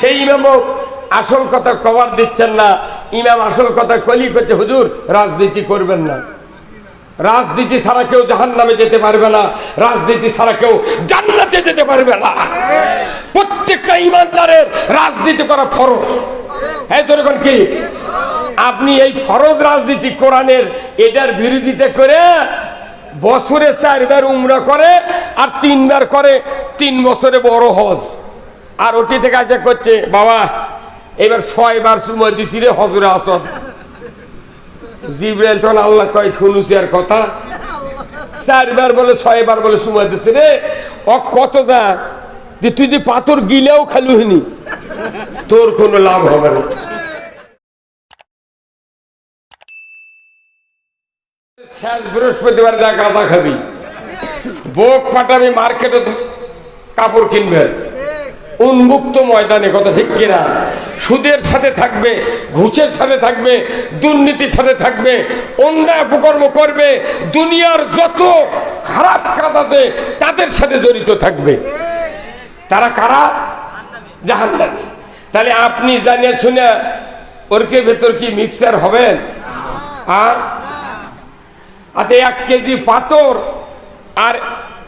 সেই ইমামও আসল কথা কভার দিচ্ছেন না। ইমাম আসল কথা কলি করছে হুজুর, রাজনীতি করবেন না। রাজনীতি ছাড়া কেউ জাহান নামে যেতে পারবে না। রাজনীতি ছাড়া কেউ জান্নাতে যেতে পারবে না। প্রত্যেকটা ইমানদারের রাজনীতি করা ফরজ। হ্যাঁ তোর কি? আপনি এই ফরজ রাজনীতি কোরআনের এটার বিরোধিতা করে বছরে চারবার উমরা করে আর তিনবার করে তিন বছরে বড় হজ। আর ওটি থেকে আসে করছে, বাবা, এবার ছয়বার সময় দিছি রে, হজরে আসদ জিব্রাইল তখন আল্লাহ কয় শুনুছি আর কথা। চারবার বলে, ছয়বার বলে সময় দিচ্ছে রে। ও কত যা, যে তুই যে পাথর গিলেও খালু হইনি, তোর কোনো লাভ হবে না। বৃহস্পতিবার যা গাঁদা খাবি। বোক পাটাবি মার্কেটে কাপড় কিনবে। উন্মুক্ত ময়দানে, কথা ঠিক কিনা? সুদের সাথে থাকবে, ঘুষের সাথে থাকবে, দুর্নীতির সাথে থাকবে, অন্যায় অপকর্ম করবে, দুনিয়ার যত খারাপ কাজ আছে, তাদের সাথে জড়িত থাকবে। তারা কারা? জাহান তাহলে আপনি জানিয়ে শুনে ওরকে ভেতর কি মিক্সার হবেন? আর আচ্ছা এক কেজি পাথর আর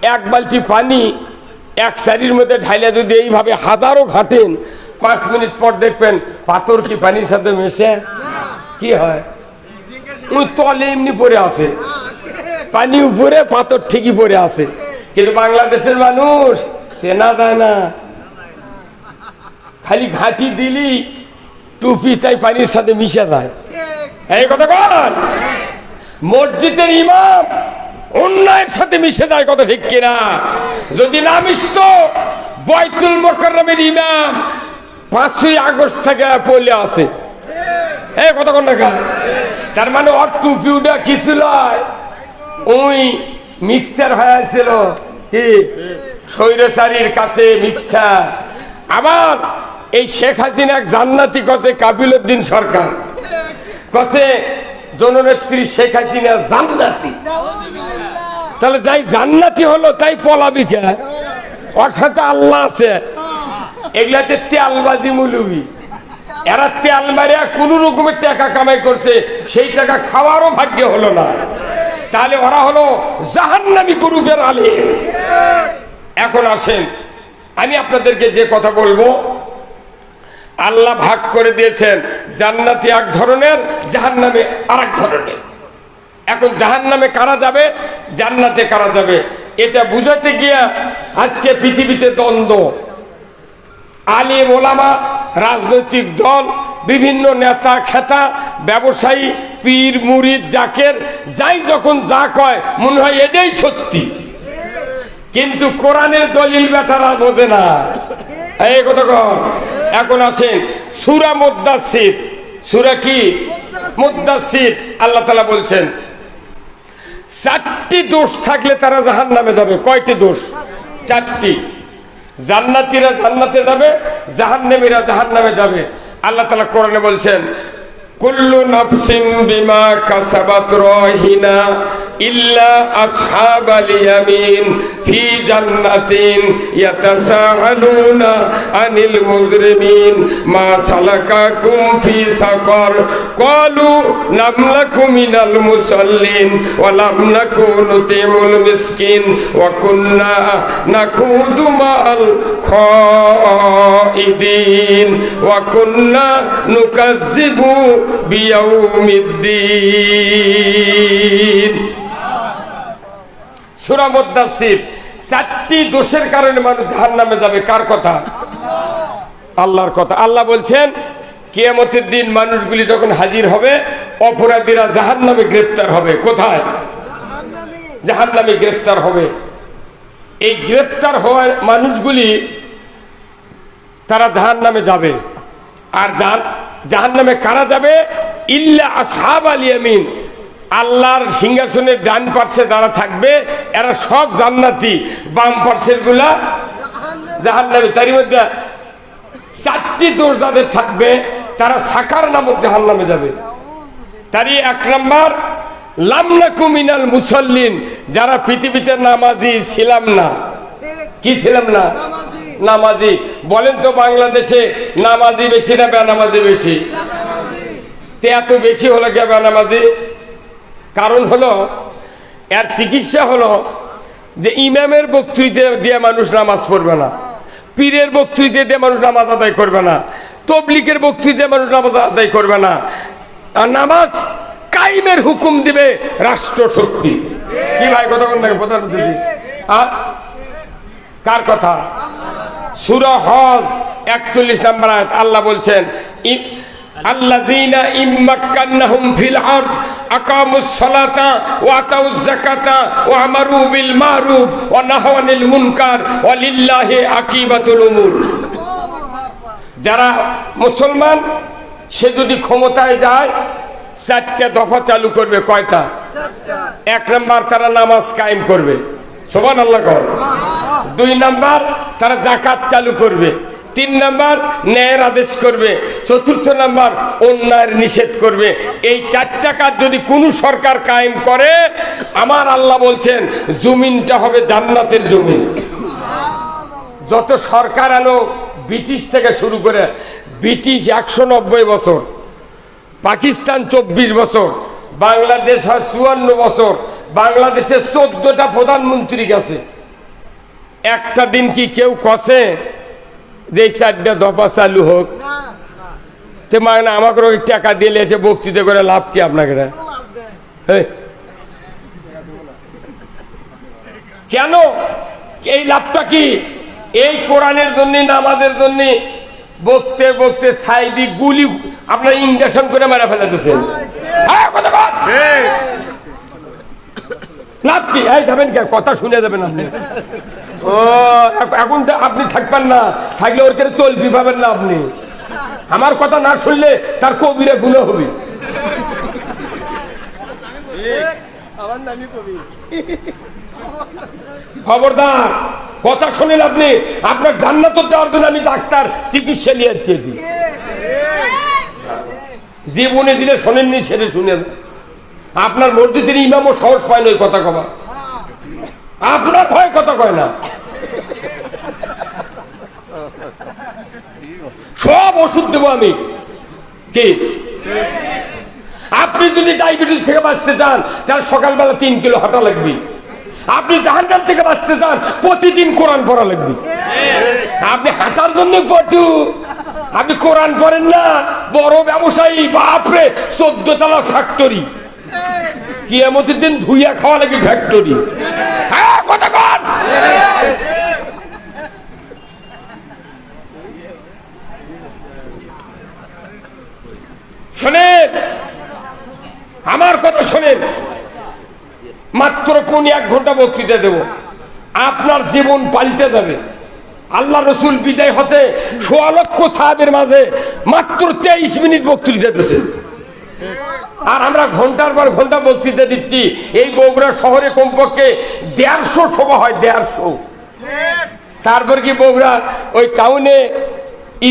এক বালতি পানি এক সারির মধ্যে ঢাইলে যদি এইভাবে হাজারো ঘাটেন, পাঁচ মিনিট পর দেখবেন পাথর কি পানির সাথে মেশে? কি হয়? ওই তলে এমনি পড়ে আছে। পানি উপরে, পাথর ঠিকই পড়ে আছে। কিন্তু বাংলাদেশের মানুষ চেনা যায় না খালি ঘাঁটি দিলি টুপি তাই পানির সাথে মিশে যায়। এই কথা কন? মসজিদের ইমাম অন্যায়ের সাথে মিশে যায় কথা ঠিক কিনা? যদি না মিশত বয়তুল মোকাররমের ইমাম পাঁচই আগস্ট থেকে পড়লে আছে। এই কথা কোন দেখা তার মানে ওর টুপিউটা কিছু নয় ওই মিক্সার হয়েছিল কি? স্বৈরাচারীর কাছে মিক্সার। আবার এই শেখ হাসিনা এক জান্নাতি কছে কাবিল উদ্দিন সরকার। কছে জননেত্রী শেখ হাসিনা জান্নাতি। তাহলে যাই জান্নাতি হলো, তাই পলাবি কে? ওর আল্লাহ আছে। এগুলাতে তেলবাজি মুলুবি। এরা তেল মারিয়া কোন রকমের টাকা কামাই করছে, সেই টাকা খাওয়ারও ভাগ্য হলো না। তাহলে ওরা হলো জাহান্নামি গ্রুপের আলে এখন আসেন, আমি আপনাদেরকে যে কথা বলব আল্লাহ ভাগ করে দিয়েছেন। জান্নাতি এক ধরনের, জাহান্নামে আর এক ধরনের। এখন জাহান নামে কারা যাবে? জান্নাতে কারা যাবে? এটা বুঝাতে গিয়া আজকে পৃথিবীতে দ্বন্দ্ব। আলী ওলামা, রাজনৈতিক দল, বিভিন্ন নেতা, খেতা, ব্যবসায়ী, পীর, মুরিদ, জাকের, যাই যখন যা কয়, মনে হয় এটাই সত্যি। কিন্তু কোরআনের দলিল বেটারা বোঝে না। এই কথা এখন আসেন সুরা মুদাসির সুরা কি? মুদাসির আল্লাহ তালা বলছেন, চারটি দোষ থাকলে তারা জাহান নামে যাবে। কয়টি দোষ? চারটি। জান্নাতিরা জান্নাতে যাবে, জাহান্নামীরা জাহান নামে যাবে। আল্লাহ তালা কোরআনে বলছেন, কুল্লু নাফসিন বিমা কাসাবাত রহিনা ইল্লা আসহাবাল ইয়ামিন ফি জান্নাতিন ইয়াতাসাআলুনা আনিল মুজরিমিন মা সালাকাকুম ফি সাকার। ক্বালু লাম নাকু মিনাল মুসাল্লিন ওয়া লাম নাকু নুতিমুল মিসকিন ওয়া কুন্না নাখুদু মাল খাইদিন ওয়া কুন্না নুকাজ্জিবু বিয়াউমিদ্দিন। সূরা মুদাসসির। চারটি দোষের কারণে মানুষ জাহান্নামে যাবে। কার কথা? আল্লাহর কথা। আল্লাহ বলছেন, কিয়ামতের দিন মানুষগুলি যখন হাজির হবে, অপরাধীরা জাহান্নামে গ্রেপ্তার হবে। কোথায়? জাহান্নামে গ্রেপ্তার হবে। এই গ্রেপ্তার হওয়ার মানুষগুলি, তারা জাহান্নামে যাবে। আর জাহান জাহান্নামে কারা যাবে? ইল্লা আসহাব আল ইয়ামিন। আল্লাহর সিংহাসনের ডান পার্শ্বে যারা থাকবে এরা সব জান্নাতি। বাম পার্শ্বেরগুলা জাহান্নামে। তারই মধ্যে চারটি দোষ যাদের থাকবে তারা সাকার নামক জাহান্নামে যাবে। তারই এক নম্বর লামনাকু মিনাল মুসল্লিন যারা পৃথিবীতে নামাজি ছিলাম না। কি ছিলাম না? নামাজি। বলেন তো বাংলাদেশে নামাজি বেশি না বেনামাজি বেশি? তে এত বেশি হলো কে বেনামাজি? কারণ হলো, এর চিকিৎসা হলো যে ইমামের বক্তৃতা দিয়ে মানুষ নামাজ পড়বে না, পীরের বক্তৃতা দিয়ে মানুষ নামাজ আদায় করবে না তবলিকের বক্তৃতা মানুষ নামাজ আদায় করবে না। আর নামাজ কাইমের হুকুম দিবে রাষ্ট্র শক্তি কি ভাই, কথা কার কথা? সুরা হজ একচল্লিশ নম্বর আয়াত, আল্লাহ বলছেন আকামুস সালাতা ওয়া আতাউজ যাকাতা ওয়া আমারু বিল মারুফ ওয়া নাহাউ আনিল মুনকার ওয়া লিল্লাহি আকিবাতুল উমুর। যারা মুসলমান, সে যদি ক্ষমতায় যায়, চারটা দফা চালু করবে, কয়টা? এক নাম্বার তারা নামাজ কায়েম করবে। সোমান আল্লাহ দুই নাম্বার তারা জাকাত চালু করবে। তিন নাম্বার, ন্যায়ের আদেশ করবে। চতুর্থ নাম্বার, অন্যায়ের নিষেধ করবে। এই চারটা কাজ যদি কোনো সরকার কায়েম করে, আমার আল্লাহ বলছেন, জমিনটা হবে জান্নাতের জমিন। যত সরকার আলো ব্রিটিশ থেকে শুরু করে, ব্রিটিশ একশো নব্বই বছর, পাকিস্তান চব্বিশ বছর, বাংলাদেশ হয় চুয়ান্ন বছর, বাংলাদেশের চোদ্দটা প্রধানমন্ত্রী গেছে। একটা দিন কি কেউ কষে যে চারটা দফা চালু হোক। তে মানে আমাকে ওই টাকা দিলে এসে বক্তৃতা করে লাভ কি আপনাকে। কেন এই। লাভটা কি? এই কোরআনের জন্য নামাজের জন্য? বকতে বকতে সাইদি গুলি আপনার ইঞ্জেকশন করে মারা ফেলাতেছেন হ্যাঁ, লাভ কি? এই যাবেন কথা শুনে যাবেন আপনি। ও এখন আপনি থাকবেন না থাকলে ওর কেন তলবি পাবেন না আপনি আমার কথা না শুনলে তার কবিরে গুণ হবে খবরদার, কথা শুনেন আপনি আপনার জান্নাত দেওয়ার জন্য আমি ডাক্তার চিকিৎসা নিয়ে আসছি এটি। জীবনে দিলে শোনেননি, সেটা শুনে যান। আপনার মসজিদের ইমামও সাহস পায় না ওই কথা কবা আপনার ভয় কথা কয় না। সব ওষুধ দেবো আমি। কি? আপনি যদি ডায়াবেটিস থেকে বাঁচতে চান, তাহলে সকালবেলা তিন কিলো হাঁটা লাগবে। আপনি জাহান্নাম থেকে বাঁচতে চান, প্রতিদিন কোরআন পড়া লাগবে। আপনি হাঁটার জন্য পটু। আপনি কোরআন পড়েন না। বড় ব্যবসায়ী, বাপরে, চোদ্দ তলা ফ্যাক্টরি কিয়ামতের দিন ধুইয়া খাওয়া লাগে ফ্যাক্টরি শোনেন, আমার কথা শোনেন। মাত্র কোন এক ঘণ্টা বক্তৃতা দেব। আপনার জীবন পাল্টে যাবে। আল্লাহ রসুল বিদায় হতে সোয়া লক্ষ সাহেবের মাঝে মাত্র তেইশ মিনিট বক্তৃতা দিতেছে আর আমরা ঘণ্টার পর ঘণ্টা বক্তৃতা দিচ্ছি। এই বগুড়া শহরে কমপক্ষে দেড়শো সভা হয় দেড়শো। তারপর কি বগুড়া ওই টাউনে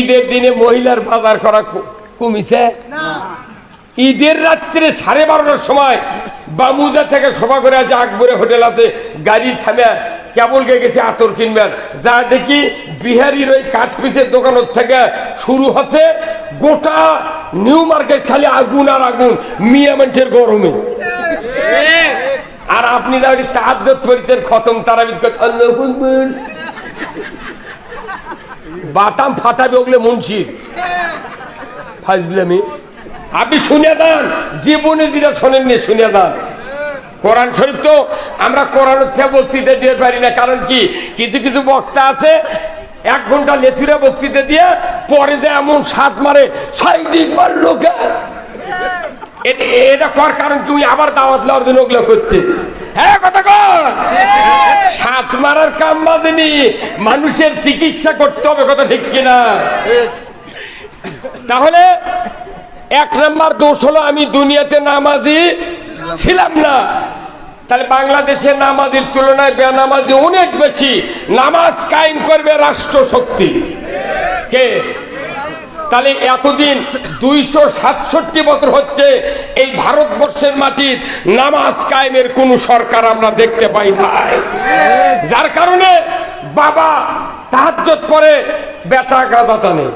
ঈদের দিনে মহিলার বাজার করা কমিছে? ঈদের রাত্রে সাড়ে বারোটার সময় বামুজা থেকে সভা করে আছে আকবরে হোটেল আছে গাড়ি থামে কেবল গে গেছে আতর কিনবেন। যা দেখি বিহারির ওই কাঠ পিসের দোকানের থেকে শুরু হচ্ছে গোটা নিউ মার্কেট খালি আগুন আর আগুন, মিয়া মানুষের গরমে। আর আপনি তার পরিচয় খতম তারাবিদ। বাটাম ফাটাবে ওগুলো মুন্সির। ফাজলামি। আপনি শুনে দেন জীবনে যেটা শোনেননি শুনে দেন কোরআন শরীফ তো আমরা কোরআনের থেকে বক্তৃতা দিয়ে পারি না, কারণ কি? কিছু কিছু বক্তা আছে এক ঘণ্টা লেচুরে বক্তৃতা দিয়ে পরে যে এমন সাত মারে, ছয় দিক মারলো কে? এ- এটা কর কারণ উনি আবার দাওয়াত লওয়ার জন্য ওগুলো করছে। হ্যাঁ কথা কর। সাত মারার কাম বাজেনি। মানুষের চিকিৎসা করতে হবে, কথা ঠিক কিনা? তাহলে এক নম্বর দোষ হলো আমি দুনিয়াতে নামাজি ছিলাম না। তাহলে বাংলাদেশের নামাজির তুলনায় বেনামাজি অনেক বেশি। নামাজ কায়েম করবে রাষ্ট্র শক্তি কে? তাহলে এতদিন দুইশো সাতষট্টি বছর হচ্ছে এই ভারতবর্ষের মাটির নামাজ কায়েমের কোন সরকার আমরা দেখতে পাই নাই। যার কারণে বাবা তাহাজ্জত পরে বেটা গাদা টানে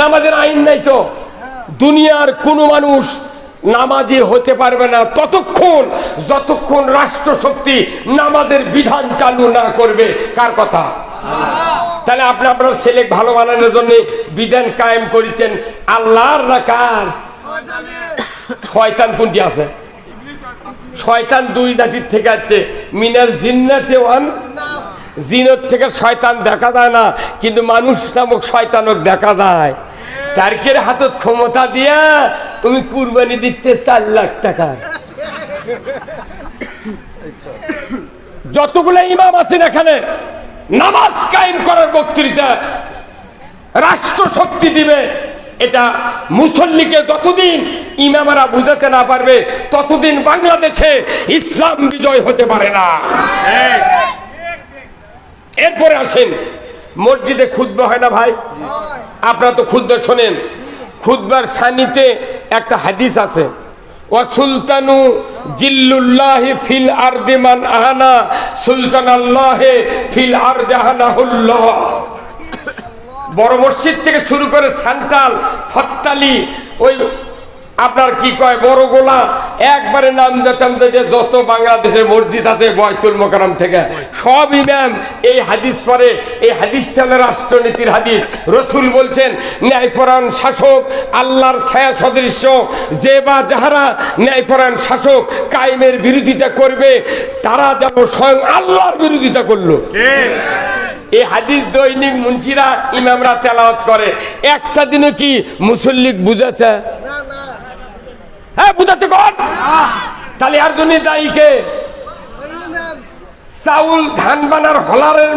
নামাজের আইন নাই তো। দুনিয়ার কোনো মানুষ নামাজি হতে পারবে না। ততক্ষণ, যতক্ষণ রাষ্ট্র শক্তি নামাজের বিধান চালু না করবে, কার কথা? তাহলে আপনি আপনার ছেলে ভালো বানানোর জন্য বিধান কায়েম করেছেন। আল্লাহর না কার? শয়তান কোনটি আছে। শয়তান দুই জাতির থেকে আছে। মিনার জিন্নাতে ওয়ান। জিনের থেকে শয়তান দেখা যায় না, কিন্তু মানুষ নামক শয়তানক দেখা যায়। তারকের হাতত ক্ষমতা দিয়া তুমি কুরবানি দিচ্ছে চার লাখ টাকা। যতগুলো ইমাম আছেন এখানে, নামাজ কায়েম করার বক্তৃতা রাষ্ট্র শক্তি দিবে। এটা মুসল্লিকে যতদিন ইমামারা বুঝাতে না পারবে, ততদিন বাংলাদেশে ইসলাম বিজয় হতে পারে না। এরপরে আসেন, মসজিদে ক্ষুদ্র হয় না ভাই? আপনারা তো ক্ষুদ্র শোনেন। খুদ্বার সানিতে একটা হাদিস আছে। সুলতানু ফিল আহানা সুলতান ফিল বড় মসজিদ থেকে শুরু করে সান্তাল, ফত্তালি, ওই আপনার কি কয় বড় গোলা একবারে নাম যেতাম যে যত বাংলাদেশের মসজিদ আছে বয়তুল মোকারম থেকে। সব ইমাম এই হাদিস পরে এই হাদিসটা হলো রাষ্ট্রনীতির হাদিস। রসুল বলছেন ন্যায়পরায়ণ শাসক আল্লাহর ছায়া সদৃশ্য যে বা যাহারা ন্যায়পরায়ণ শাসক কায়েমের বিরোধিতা করবে তারা যেন স্বয়ং আল্লাহর বিরোধিতা করল। এই হাদিস দৈনিক মুন্সিরা ইমামরা তেলাওয়াত করে। একটা দিনে কি মুসল্লিক বুঝেছে? হ্যাঁ বুঝাচ্ছে কর তাহলে আর জন্য দায়ী কে? চাউল ধান বানার হলারের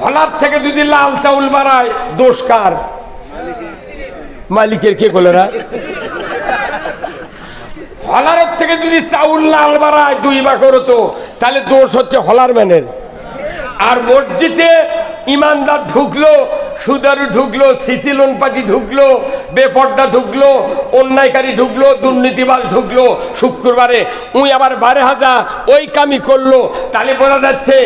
হলার থেকে যদি লাল চাউল বানায় দোষ কার? মালিকের কে বলে না হলারের থেকে যদি চাউল লাল বাড়ায়, দুই বা করতো তাহলে দোষ হচ্ছে হলার ম্যানের আর মসজিদে ইমানদার ঢুকলো সুদারু ঢুকলো, সিসি লোন পার্টি ঢুকলো, বেপর্দা ঢুকলো, অন্যায়কারী ঢুকলো, দুর্নীতিবাজ ঢুকলো। শুক্রবারে উই আবার বারে হাজার ওই কামি করল। তাহলে বোঝা যাচ্ছে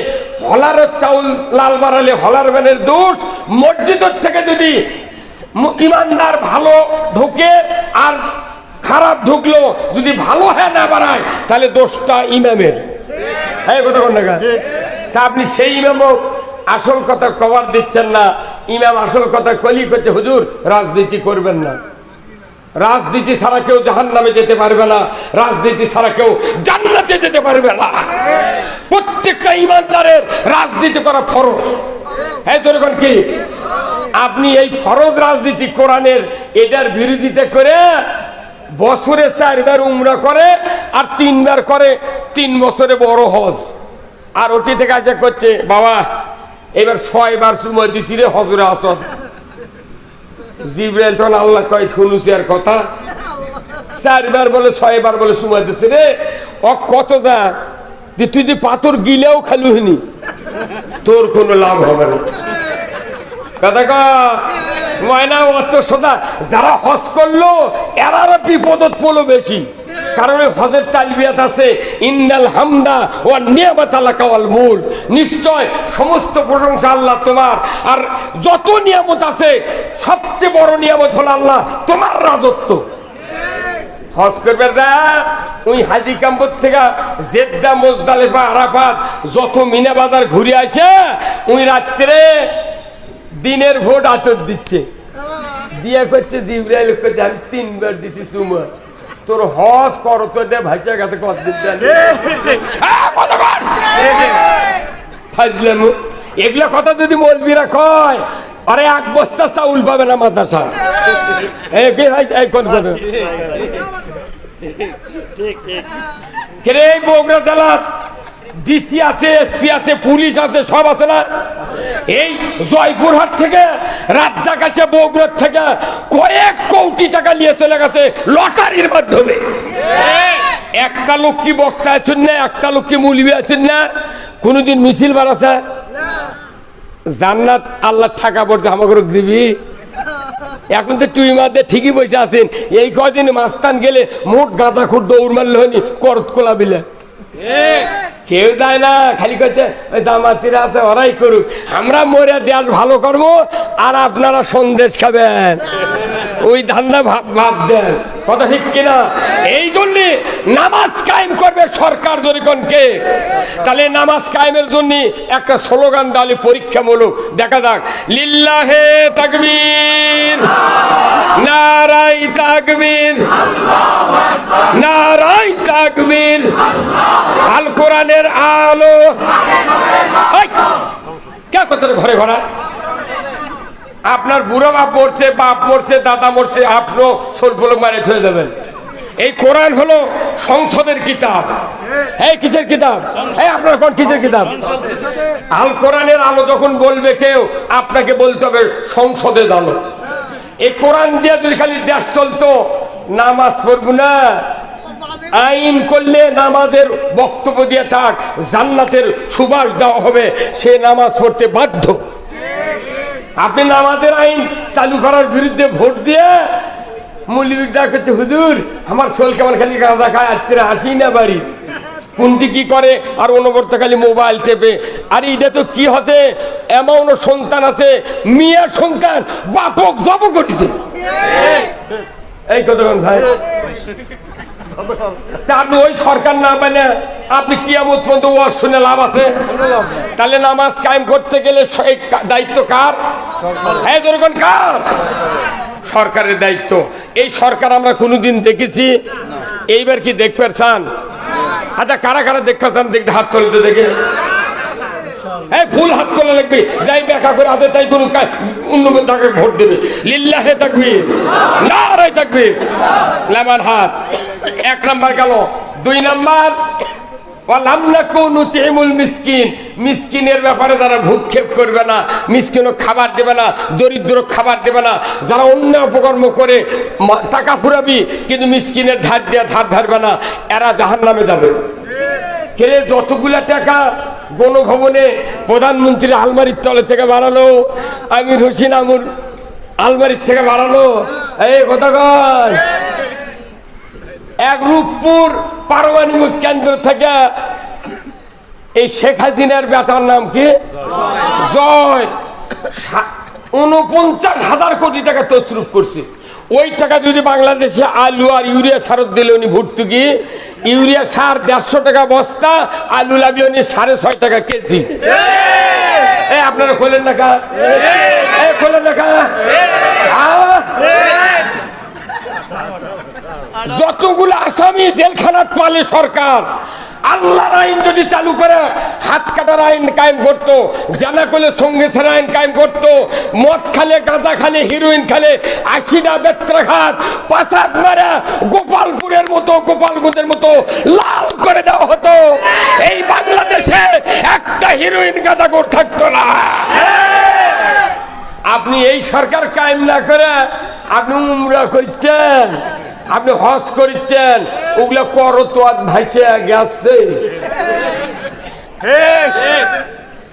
হলার চাউল লাল বাড়ালে হলার ম্যানের দোষ। মসজিদের থেকে যদি ইমানদার ভালো ঢুকে আর খারাপ ঢুকলো, যদি ভালো হ্যাঁ না বাড়ায়, তাহলে দোষটা ইমামের। হ্যাঁ কথা তা আপনি সেই ইমামও আসল কথা কভার দিচ্ছেন না। ইমাম আসল কথা কলি করছে, হুজুর, রাজনীতি করবেন না। রাজনীতি ছাড়া কেউ জাহান নামে যেতে পারবে না। রাজনীতি ছাড়া কেউ জান্নাতে যেতে পারবে না। প্রত্যেকটা ইমানদারের রাজনীতি করা ফরজ। হ্যাঁ কি? আপনি এই ফরজ রাজনীতি কোরআনের এটার বিরোধিতা করে বছরে চারবার উমরা করে আর তিনবার করে তিন বছরে বড় হজ। আর ওটি থেকে আসে করছে, বাবা এবার ছয়বার সময় দিছি রে, হজরে আসদ জিব্রাইল তখন আল্লাহ কয় শুনুছি আর কথা। চারবার বলে, ছয়বার বলে সময় দিচ্ছে রে। ও কত যা। যে তুই যে পাথর গিলেও খালু হইনি। তোর কোনো লাভ হবে না। কথা ক। ময়না, অত সদা, যারা হজ করল এরা বিপদত পড়ল বেশি। কারণ হজের তালবিয়াত আছে। ইন্দাল হামদা ও নিয়ামত আল্লাহ কাওয়াল মূল। নিশ্চয় সমস্ত প্রশংসা আল্লাহ তোমার। আর যত নিয়ামত আছে সবচেয়ে বড় নিয়ামত হলো আল্লাহ তোমার রাজত্ব। হজ করবে দা ওই হাজি কাম্বর থেকে জেদ্দা মোজদালেফা আরাফাত যত মিনা বাজার ঘুরে আসে ওই রাত্রে দিনের ভোট আতর দিচ্ছে। দিয়ে করছে জিব্রাইল করছে আমি তিনবার দিছি সুমা। তোর হস কর তো দে ভাইচা কাছে কত ফাজলামু এগুলা কথা যদি মলবিরা কয় আরে এক বস্তা চাউল পাবে না মাদ্রাসা। এই ভাই এই কোন কথা? কেরে এই বগুড়া জেলার ডিসি আছে এসপি আছে পুলিশ আছে সব আছে না? এই জয়পুরহাট থেকে রাজ্জাক আছে বগুড়ার থেকে কয়েক কোটি টাকা নিয়ে চলে গেছে লটারির মাধ্যমে। একটা লোক কি বক্তা আছেন না? একটা লোক কি মুলবি আছেন না? কোনোদিন মিছিল বাড়াছে জান্নাত আল্লাহ টাকা পড়তে আমাকে দিবি? এখন তো টুই মারতে ঠিকই বসে আছেন। এই কয়দিন মাস্তান গেলে মোট গাঁদা খুঁট দৌড় মারলে হয়নি করত কোলা বিলে কেউ দেয় না, খালি করছে ওই জামাতিরা আছে, ওরাই করুক। আমরা মরে দেশ ভালো করব, আর আপনারা সন্দেশ খাবেন। ওই ধান্দা ভাব দেন। কথা ঠিক কিনা? এই জন্যে নামাজ কায়েম করবে সরকার জনগণকে। তাহলে নামাজ কায়েমের জন্য একটা স্লোগান দালে পরীক্ষামূলক দেখা যাক। লিল্লাহে তাকবীর নারাই তাকবীর নারাই তাকবীর আল কোরআনের আলো। কে করতে ঘরে ঘরা আপনার বুড়ো বাপ মরছে বাপ মরছে, দাদা মরছে, আপনিও সলফল মারে হয়ে যাবেন। এই কোরআন হলো সংসদের কিতাব। এই কিসের কিতাব? এই আপনার কোন কিসের কিতাব? আল কোরআনের আলো যখন বলবে কেউ, আপনাকে বলতে হবে সংসদে আলো। এই কোরআন দিয়ে যদি খালি দেশ চলতো, নামাজ পড়ব না। আইন করলে নামাজের বক্তব্য দিয়ে থাক জান্নাতের সুবাস দেওয়া হবে সে নামাজ পড়তে বাধ্য। আপনি নামাজের আইন চালু করার বিরুদ্ধে ভোট দিয়ে হুজুর আমার কেমন খালি খায় আসি না বাড়ি। কোনটি কি করে? আর অনবর্ত খালি মোবাইল চেপে আর এটা তো কি এমন সন্তান আছে সন্তান বাপক জব করেছে। এই কতক্ষণ ভাই? তা আপনি ওই সরকার না মানে আপনি কিয়ামত পর্যন্ত ওয়াজ শুনে লাভ আছে? তাহলে নামাজ কায়েম করতে গেলে সেই দায়িত্ব কার? হ্যাঁ কার? সরকারের দায়িত্ব। এই সরকার আমরা কোনোদিন দেখেছি। এইবার কি দেখতে চান আচ্ছা কারা কারা দেখতে চান দেখতে হাত তুলতে দেখে। এই ফুল হাত তোলা লাগবে যাই ব্যাখ্যা করে হাতে তাই কোনো অন্য তাকে ভোট দেবে। লিল্লাহে থাকবি নারাই থাকবি লেমান হাত। এক নাম্বার গেল, দুই নাম্বার ব্যাপারে ভূক্ষেপ করবে না খাবার দেবে না দরিদ্র খাবার দেবে না, যারা অন্য অপকর্ম করে টাকা ফুরাবি, কিন্তু মিসকিনের ধার দিয়ে ধার ধারবে না, এরা জাহান নামে যাবে যতগুলা টাকা গণভবনে প্রধানমন্ত্রী আলমারির তলে থেকে বাড়ালো, আমির হোসেন আমুর আলমারির থেকে বাড়ালো। এই কথা কয় এক রূপপুর পারমাণবিক কেন্দ্র থেকে এই শেখ হাসিনার বেতার নাম কি? জয়। উনপঞ্চাশ হাজার কোটি টাকা তসরুপ করছে। ওই টাকা যদি বাংলাদেশে আলু আর ইউরিয়া সারত দিলে উনি ভর্তুকি ইউরিয়া সার দেড়শো টাকা বস্তা আলু লাগল নিয়ে সাড়ে ছয় টাকা কেজি। আপনারা খোলেন দেখা কা? খোলেন দেখা কা? যতগুলো আসামি জেলখানাত পালে সরকার আল্লাহর আইন যদি চালু করে, হাত কাটার আইন কায়েম করতো, জানা করলে সঙ্গে সেরা আইন কায়েম করতো, মদ খালে, গাঁজা খালে হিরোইন খালে, আশিটা বেত্রাঘাত পাসাদ মারা গোপালপুরের মতো, গোপালগঞ্জের মতো লাল করে দেওয়া হতো। এই বাংলাদেশে একটা হিরোইন গাঁজাগর থাকতো না। আপনি এই সরকার কায়েম না করে আপনি উমরা করছেন। আপনি হজ করছেন ওগুলো করো তো, আর ভাইসে গেছে।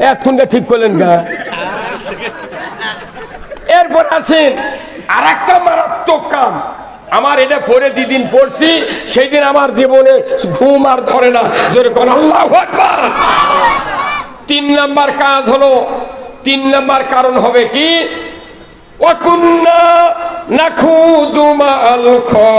এতক্ষণটা ঠিক করলেন গা। এরপর আসেন আর একটা মারাত্মক কাম। আমার এটা পরে যেদিন পড়ছি সেই দিন আমার জীবনে ঘুম আর ধরে না। জোরে কোন আল্লাহ তিন নাম্বার কাজ হলো, তিন নাম্বার কারণ হবে কি? ওয়াকুন্না নাখুদু মাল খাইদিন